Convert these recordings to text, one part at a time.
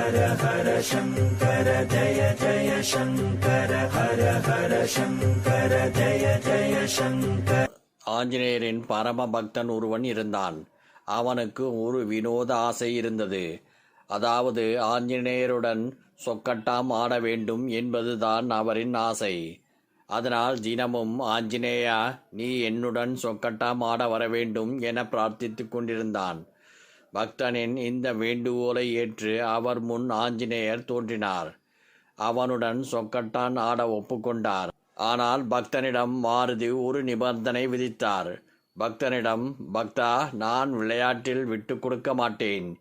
ஹர ஹர சங்கர ஜய ஜய சங்கர ஹர ஹர சங்கர ஜய ஜய சங்கர ஆஞ்சநேயரின் பரம பக்தன் ஒருவன் இருந்தான். அவனுக்கு ஒரு வினோத ஆசை இருந்தது. அதாவது ஆஞ்சநேயருடன் சொக்கட்டாம் ஆட வேண்டும் என்பதுதான் அவரின் ஆசை. அதனால் தினமும் ஆஞ்சநேயா நீ என்னுடன் சொக்கட்டாம் ஆட வர வேண்டும் என பிரார்த்தித்துக் கொண்டிருந்தான். பக்தனின் இந்த வேண்டுகோளை ஏற்று அவர் முன் ஆஞ்சநேயர் தோன்றினார். அவனுடன் சொக்கட்டான் ஆட ஒப்புக்கொண்டார். ஆனால் பக்தனிடம் மாருதி ஒரு நிபந்தனை விதித்தார். பக்தனிடம் பக்தா நான் விளையாட்டில் விட்டு கொடுக்க மாட்டேன்.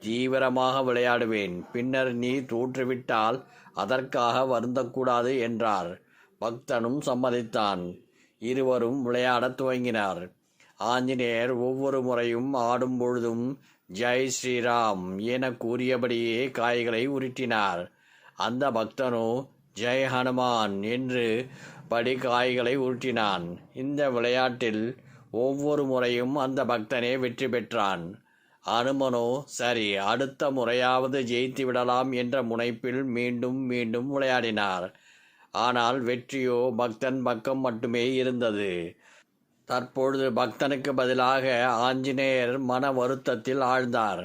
தீவிரமாக விளையாடுவேன். பின்னர் நீ தோற்றுவிட்டால் அதற்காக வருந்தக்கூடாது என்றார். பக்தனும் சம்மதித்தான். இருவரும் விளையாடத் துவங்கினார். ஆஞ்சநேயர் ஒவ்வொரு முறையும் ஆடும் பொழுதும் ஜெய் ஸ்ரீராம் என கூறியபடியே காய்களை உருட்டினார். அந்த பக்தனோ ஜெய் ஹனுமான் என்று படி காய்களை உருட்டினான். இந்த விளையாட்டில் ஒவ்வொரு முறையும் அந்த பக்தனே வெற்றி பெற்றான். அனுமனோ சரி அடுத்த முறையாவது ஜெயித்து விடலாம் என்ற முனைப்பில் மீண்டும் மீண்டும் விளையாடினார். ஆனால் வெற்றியோ பக்தன் பக்கம் மட்டுமே இருந்தது. தற்பொழுது பக்தனுக்கு பதிலாக ஆஞ்சநேயர் மன வருத்தத்தில் ஆழ்ந்தார்.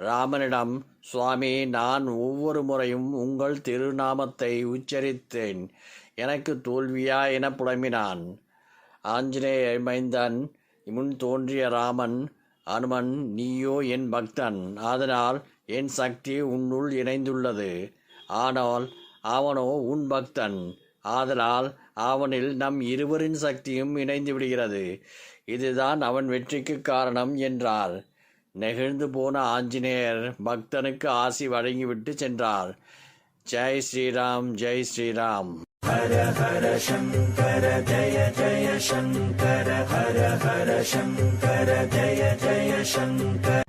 ராமனிடம் சுவாமி நான் ஒவ்வொரு முறையும் உங்கள் திருநாமத்தை உச்சரித்தேன். எனக்கு தோல்வியா என புலம்பினான். ஆஞ்சநேயர் மைந்தன் முன் தோன்றிய ராமன் அனுமன் நீயோ என் பக்தன். அதனால் என் சக்தி உன்னுள் இணைந்துள்ளது. ஆனால் அவனோ உன் பக்தன். ஆதலால் அவனில் நம் இருவரின் சக்தியும் இணைந்து விடுகிறது. இதுதான் அவன் வெற்றிக்கு காரணம் என்றார். நெகிழ்ந்து போன ஆஞ்சநேயர் பக்தனுக்கு ஆசி வழங்கிவிட்டு சென்றார். ஜெய் ஸ்ரீராம் ஜெய் ஸ்ரீராம். ஹர ஹர சங்கர ஜய ஜய சங்கர ஹர ஹர சங்கர ஜய ஜய சங்கர.